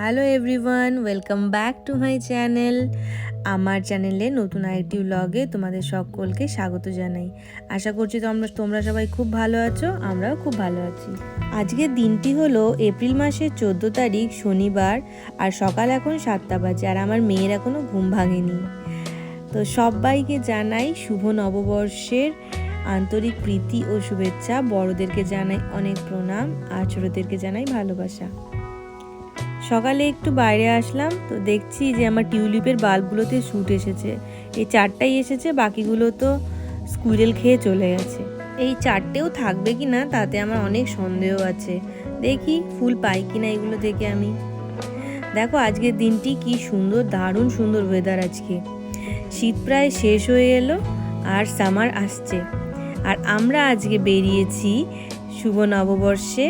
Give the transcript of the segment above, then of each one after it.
Hello everyone, welcome back to my channel. আমার চ্যানেলে নতুন আরেকটি ব্লগে তোমাদের সকলকে স্বাগত জানাই। আশা করছি তোমরা তোমরা সবাই খুব ভালো আছো, আমরাও খুব ভালো আছি। আজকের দিনটি হলো এপ্রিল মাসের চোদ্দ তারিখ, শনিবার, আর সকাল এখন সাতটা বাজে, আর আমার মেয়ের এখনও ঘুম ভাঙেনি। তো সবাইকে জানাই শুভ নববর্ষের আন্তরিক প্রীতি ও শুভেচ্ছা। বড়দেরকে জানাই অনেক প্রণাম আর ছোটদেরকে জানাই ভালোবাসা। সকালে একটু বাইরে আসলাম, তো দেখছি যে আমার টিউলিপের বাল্বগুলোতে শ্যুট এসেছে। এই চারটাই এসেছে, বাকিগুলো তো স্কুইরেল খেয়ে চলে গেছে। এই চারটেও থাকবে কি না, তাতে আমার অনেক সন্দেহ আছে। দেখি ফুল পাই কি না এগুলো থেকে আমি। দেখো আজকের দিনটি কি সুন্দর, দারুণ সুন্দর ওয়েদার আজকে। শীত প্রায় শেষ হয়ে এলো আর সামার আসছে। আর আমরা আজকে বেরিয়েছি শুভ নববর্ষে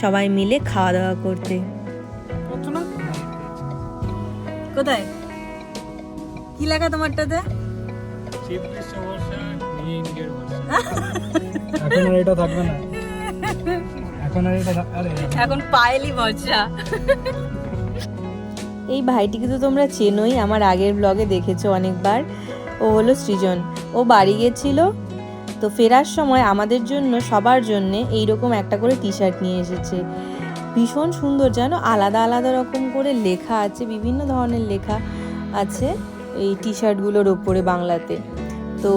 সবাই মিলে খাওয়া দাওয়া করতে। কোথায়? কি লেখা তোমারটাতে? এখন আর এটা থাকবে না। এখন আর এটা আরে। এখন পায়েলি এই ভাইটিকে তো তোমরা চেনোই আমার আগের ব্লগে দেখেছ অনেকবার। ও হলো সৃজন। ও বাড়ি গেছিল তো ফেরার সময় আমাদের জন্য সবার জন্য এইরকম একটা করে টি শার্ট নিয়ে এসেছে। ভীষণ সুন্দর জানো আলাদা আলাদা রকম করে লেখা আছে, বিভিন্ন ধরনের লেখা আছে এই টি শার্টগুলোর ওপরে বাংলাতে। তো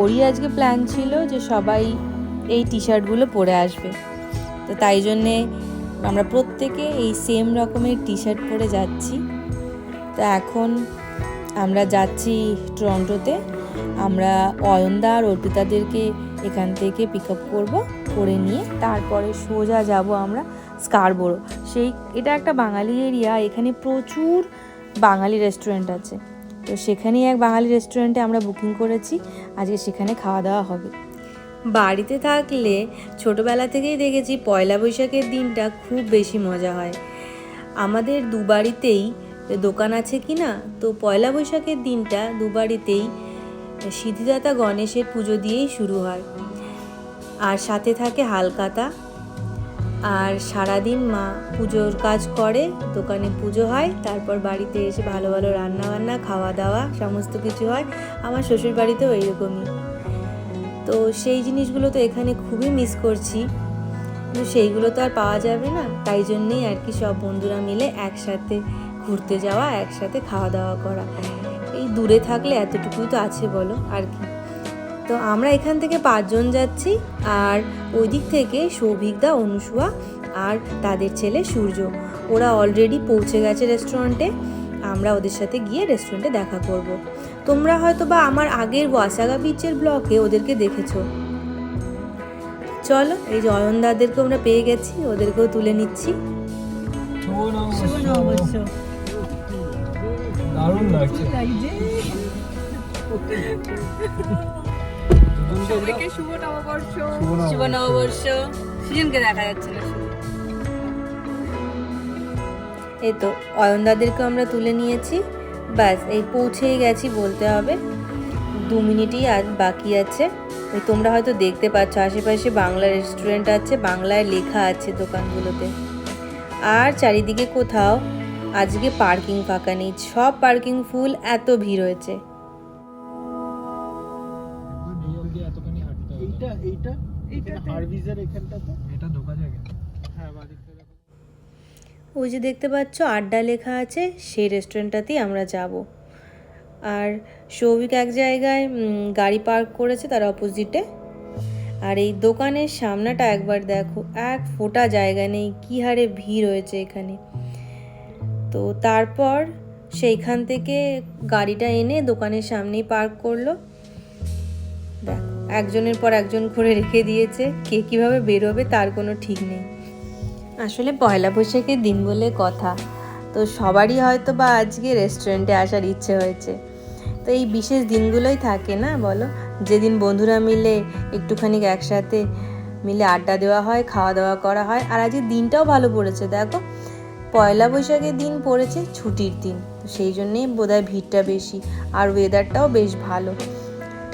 ওরই আজকে প্ল্যান ছিল যে সবাই এই টি শার্টগুলো পরে আসবে। তো তাই জন্যে আমরা প্রত্যেকে এই সেম রকমের টি শার্ট পরে যাচ্ছি। তো এখন আমরা যাচ্ছি টরন্টোতে আমরা অয়নদা আর অর্পিতাদেরকে এখান থেকে পিক আপ করব, করে নিয়ে তারপরে সোজা যাব আমরা স্কারবোরো। সেই, এটা একটা বাঙালি এরিয়া, এখানে প্রচুর বাঙালি রেস্টুরেন্ট আছে। তো সেখানেই এক বাঙালি রেস্টুরেন্টে আমরা বুকিং করেছি, আজকে সেখানে খাওয়া দাওয়া হবে। বাড়িতে থাকলে ছোটোবেলা থেকেই দেখেছি পয়লা বৈশাখের দিনটা খুব বেশি মজা হয়। আমাদের দু বাড়িতেই দোকান আছে কি না? তো পয়লা বৈশাখের দিনটা দু বাড়িতেই সিদ্ধিদাতা গণেশের পুজো দিয়েই শুরু হয়। আর সাথে থাকে হালকাতা আর সারাদিন মা পুজোর কাজ করে, দোকানে পুজো হয়, তারপর বাড়িতে এসে ভালো ভালো রান্না বান্না, খাওয়া দাওয়া, সমস্ত কিছু হয়। আমার শ্বশুর বাড়িতেও এইরকমই। তো সেই জিনিসগুলো তো এখানে খুবই মিস করছি। কিন্তু সেইগুলো তো আর পাওয়া যাবে না। তাই জন্যেই আর কি সব বন্ধুরা মিলে একসাথে ঘুরতে যাওয়া, একসাথে খাওয়া দাওয়া করা। এই দূরে থাকলে এতটুকুই তো আছে বলো, আর কি। তো আমরা এখান থেকে পাঁচজন যাচ্ছি আর ওই দিক থেকে সৌভিকদা অনুসুয়া আর তাদের ছেলে সূর্য। ওরা অলরেডি পৌঁছে গেছে রেস্টুরেন্টে আমরা ওদের সাথে গিয়ে রেস্টুরেন্টে দেখা করব। তোমরা হয়তো বা আমার আগের ওয়াসাগা বিচের ব্লকে ওদেরকে দেখেছ। চলো এই যে অয়নদাদেরকে আমরা পেয়ে গেছি ওদেরকেও তুলে নিচ্ছি। শুভ নববর্ষ। দারুণ লাগছে। সবাইকে শুভ নববর্ষ। শুভ শুভ নববর্ষ। নববর্ষ দেখা যাচ্ছে না। এই তো অয়ন অয়নদাদেরকে আমরা তুলে নিয়েছি। ব্যাস এই পৌঁছেই গেছি বলতে হবে। দু মিনিটই আজ বাকি আছে। ওই তোমরা হয়তো দেখতে পাচ্ছ আশেপাশে বাংলা রেস্টুরেন্ট আছে বাংলায় লেখা আছে দোকানগুলোতে। আর চারিদিকে কোথাও আজকে পার্কিং ফাঁকা নেই। সব পার্কিং ফুল এত ভিড় হয়েছে। এইটাতে? হারভিজের এখানটাতে? এটা ঢোকা যায় হ্যাঁ ওই যে দেখতে পাচ্ছ আড্ডা লেখা আছে সেই রেস্টুরেন্টটাতেই আমরা যাব। আর সৌভিক এক জায়গায় গাড়ি পার্ক করেছে তার অপোজিটে। আর এই দোকানের সামনাটা একবার দেখো এক ফোঁটা জায়গা নেই কী হারে ভিড় হয়েছে এখানে। তো তারপর সেইখান থেকে গাড়িটা এনে দোকানের সামনেই পার্ক করল। দেখো। একজনের পর একজন করে রেখে দিয়েছে। কে কীভাবে বেরোবে তার কোনো ঠিক নেই। আসলে পয়লা বৈশাখের দিন বলে কথা। তো সবারই হয়তো বা আজকে রেস্টুরেন্টে আসার ইচ্ছে হয়েছে। তো এই বিশেষ দিনগুলোই থাকে না বলো? যেদিন বন্ধুরা মিলে একটুখানি একসাথে মিলে আড্ডা দেওয়া হয় খাওয়া দাওয়া করা হয়, আর আজকে দিনটাও ভালো পড়েছে। দেখো, পয়লা বৈশাখের দিন পড়েছে ছুটির দিন। তো সেই জন্যেই বোধহয় ভিড়টা বেশি, আর ওয়েদারটাও বেশ ভালো।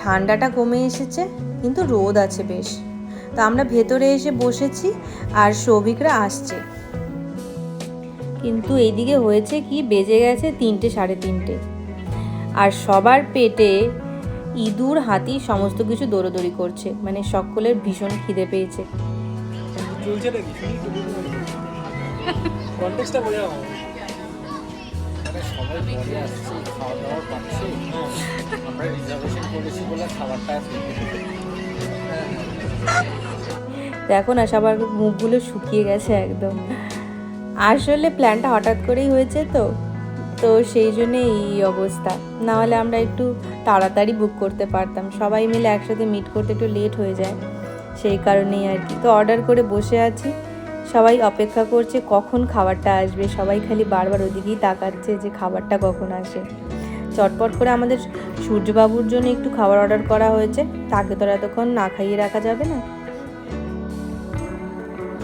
ঠান্ডাটা কমে এসেছে কিন্তু রোদ আছে বেশ। তো আমরা ভেতরে এসে বসেছি আর সৌভিকরা আসছে। কিন্তু এইদিকে হয়েছে কি বেজে গেছে তিনটে সাড়ে তিনটে। আর সবার পেটে ইঁদুর হাতি সমস্ত কিছু দৌড়োদৌড়ি করছে মানে সকলের ভীষণ খিদে পেয়েছে। চলছে নাকি? সবাই আসছে খাওয়া দাওয়া পাচ্ছে আমরা রিজার্ভেশন করেছি বলে খাবারটা দেখো না, সবার মুখগুলো শুকিয়ে গেছে একদম। আসলে প্ল্যানটা হঠাৎ করেই হয়েছে তো। তো সেই জন্য এই অবস্থা। না হলে আমরা একটু তাড়াতাড়ি বুক করতে পারতাম। সবাই মিলে একসাথে মিট করতে একটু লেট হয়ে যায়। সেই কারণেই আর কি। তো অর্ডার করে বসে আছি। সবাই অপেক্ষা করছে কখন খাবারটা আসবে। সবাই খালি বারবার ওদিকেই তাকাচ্ছে যে খাবারটা কখন আসে। চটপট করে আমাদের সূর্যবাবুর জন্য একটু খাবার অর্ডার করা হয়েছে। তাকে তো এতক্ষণ না খাইয়ে রাখা যাবে না।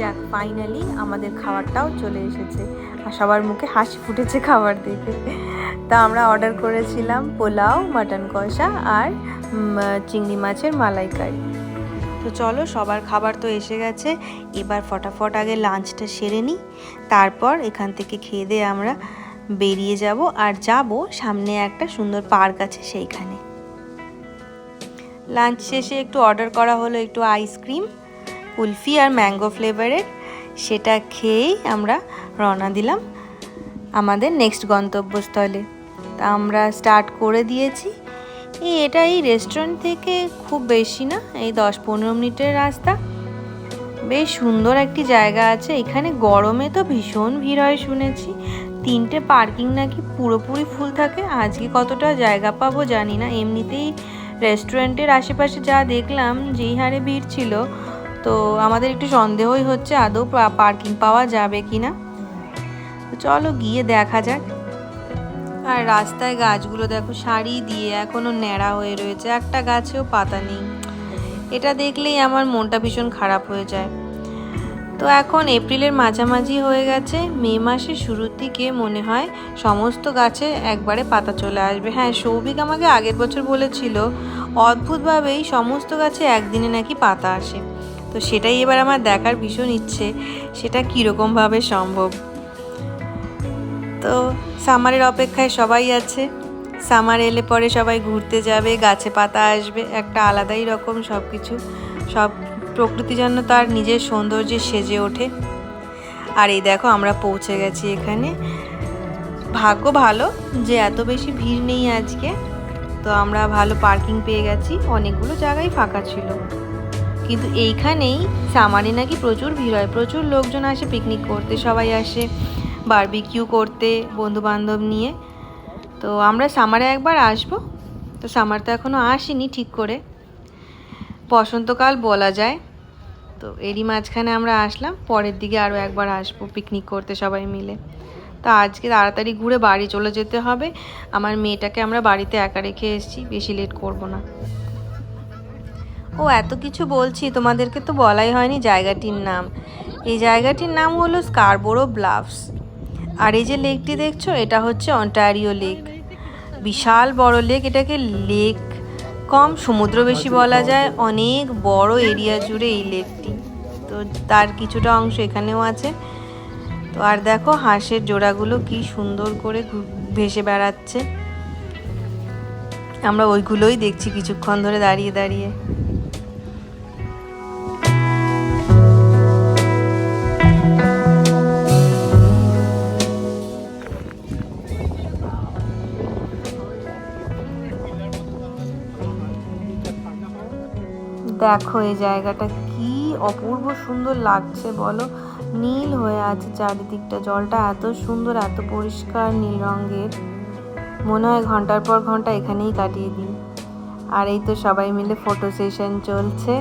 যাক ফাইনালি আমাদের খাবারটাও চলে এসেছে আর সবার মুখে হাসি ফুটেছে খাবার দেখে। তা আমরা অর্ডার করেছিলাম পোলাও, মাটন কষা আর চিংড়ি মাছের মালাইকারি। তো চলো, সবার খাবার তো এসে গেছে। এবার ফটাফট আগে লাঞ্চটা সেরে নিই। তারপর এখান থেকে খেয়ে দিয়ে আমরা বেরিয়ে যাব আর যাব সামনে একটা সুন্দর পার্ক আছে সেইখানে। লাঞ্চ শেষে একটু অর্ডার করা হলো একটু আইসক্রিম কুলফি আর ম্যাঙ্গো ফ্লেভারের সেটা খেয়েই আমরা রওনা দিলাম আমাদের নেক্সট গন্তব্যস্থলে। তা আমরা স্টার্ট করে দিয়েছি। এই এটা এই রেস্টুরেন্ট থেকে খুব বেশি না, এই দশ পনেরো মিনিটের রাস্তা। বেশ সুন্দর একটি জায়গা আছে, এখানে গরমে তো ভীষণ ভিড় হয় শুনেছি। তিনটে পার্কিং নাকি পুরোপুরি ফুল থাকে, আজকে কতটা জায়গা পাবো জানি না। এমনিতেই রেস্টুরেন্টের আশেপাশে যা দেখলাম, যেই হারে ভিড় ছিল, তো আমাদের একটু সন্দেহই হচ্ছে আদৌ পার্কিং পাওয়া যাবে কি না চলো গিয়ে দেখা যাক। আর রাস্তায় গাছগুলো দেখো, সারি দিয়ে এখনও ন্যাড়া হয়ে রয়েছে। একটা গাছেও পাতা নেই। এটা দেখলেই আমার মনটা ভীষণ খারাপ হয়ে যায়। তো এখন এপ্রিলের মাঝামাঝি হয়ে গেছে। মে মাসের শুরুর দিকে মনে হয় সমস্ত গাছে একবারে পাতা চলে আসবে। হ্যাঁ সৌভিক আমাকে আগের বছর বলেছিল, অদ্ভুতভাবেই সমস্ত গাছে একদিনে নাকি পাতা আসে। তো সেটাই এবার আমার দেখার ভীষণ ইচ্ছে, সেটা কীরকমভাবে সম্ভব? তো সামারের অপেক্ষায় সবাই আছে। সামার এলে পরে সবাই ঘুরতে যাবে, গাছে পাতা আসবে, একটা আলাদাই রকম সব কিছু সব প্রকৃতি যেন তার নিজের সৌন্দর্যে সেজে ওঠে। আর এই দেখো আমরা পৌঁছে গেছি এখানে। ভাগ্য ভালো যে এত বেশি ভিড় নেই আজকে। তো আমরা ভালো পার্কিং পেয়ে গেছি, অনেকগুলো জায়গায় ফাঁকা ছিল। কিন্তু এইখানেই সামারে নাকি প্রচুর ভিড় হয়, প্রচুর লোকজন আসে পিকনিক করতে সবাই আসে। বারবিকিউ করতে বন্ধু বান্ধব নিয়ে। তো আমরা সামারে একবার আসব। তো সামার তো এখনও আসেনি ঠিক করে। বসন্তকাল বলা যায়। তো এরই মাঝখানে আমরা আসলাম। পরের দিকে আরও একবার আসব পিকনিক করতে সবাই মিলে। তা আজকে তাড়াতাড়ি ঘুরে বাড়ি চলে যেতে হবে। আমার মেয়েটাকে আমরা বাড়িতে একা রেখে এসেছি, বেশি লেট করব না। ও এত কিছু বলছি, তোমাদেরকে তো বলাই হয়নি জায়গাটির নাম। এই জায়গাটির নাম হলো স্কারবোরো ব্লাফস আর এই যে লেকটি দেখছ, এটা হচ্ছে অন্টারিও লেক। বিশাল বড় লেক, এটাকে লেক কম সমুদ্র বেশি বলা যায়। অনেক বড় এরিয়া জুড়ে এই লেকটি। তো তার কিছুটা অংশ এখানেও আছে। তো আর দেখো হাঁসের জোড়াগুলো কি সুন্দর করে ভেসে বেড়াচ্ছে। আমরা ওইগুলোই দেখছি কিছুক্ষণ ধরে দাঁড়িয়ে দাঁড়িয়ে। দেখো এই জায়গাটা কি অপূর্ব সুন্দর লাগছে বলো? নীল হয়ে আছে চারিদিকটা, জলটা এত সুন্দর, এত পরিষ্কার নীল রঙের। মনে হয় ঘণ্টার পর ঘণ্টা এখানেই কাটিয়ে দিই। আর এই তো সবাই মিলে ফটো সেশন চলছে।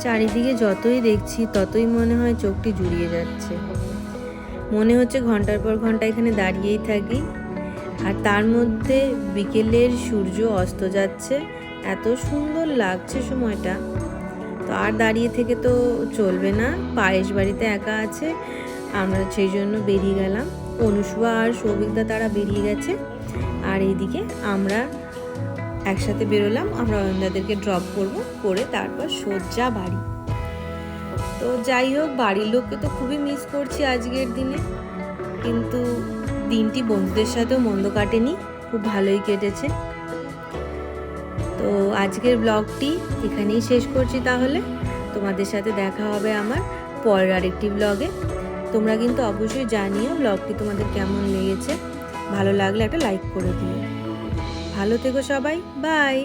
চারিদিকে যতই দেখছি, ততই মনে হয় চোখটি জুড়িয়ে যাচ্ছে। মনে হচ্ছে ঘণ্টার পর ঘণ্টা এখানে দাঁড়িয়েই থাকি। আর তার মধ্যে বিকেলের সূর্য অস্ত যাচ্ছে। এত সুন্দর লাগছে সময়টা। তো আর দাঁড়িয়ে থেকে তো চলবে না। পায়েস বাড়িতে একা আছে। আমরা সেই জন্য বেরিয়ে গেলাম। অনুসুয়া আর সৌভিকদা তারা বেরিয়ে গেছে। আর এইদিকে আমরা একসাথে বেরোলাম, আমরা অয়নদাদেরকে ড্রপ করব, করে তারপর সোজা বাড়ি। তো যাই হোক, বাড়ির লোককে তো খুবই মিস করছি আজকের দিনে। কিন্তু দিনটি বন্ধুদের সাথেও মন্দ কাটেনি, খুব ভালোই কেটেছে। তো আজকের ব্লগটি এখানেই শেষ করছি তাহলে। তোমাদের সাথে দেখা হবে আমার পরের আরেকটি ব্লগে তোমরা কিন্তু অবশ্যই জানিও ব্লগটি তোমাদের কেমন লেগেছে। ভালো লাগলে একটা লাইক করে দিও। ভালো থেকো সবাই বাই।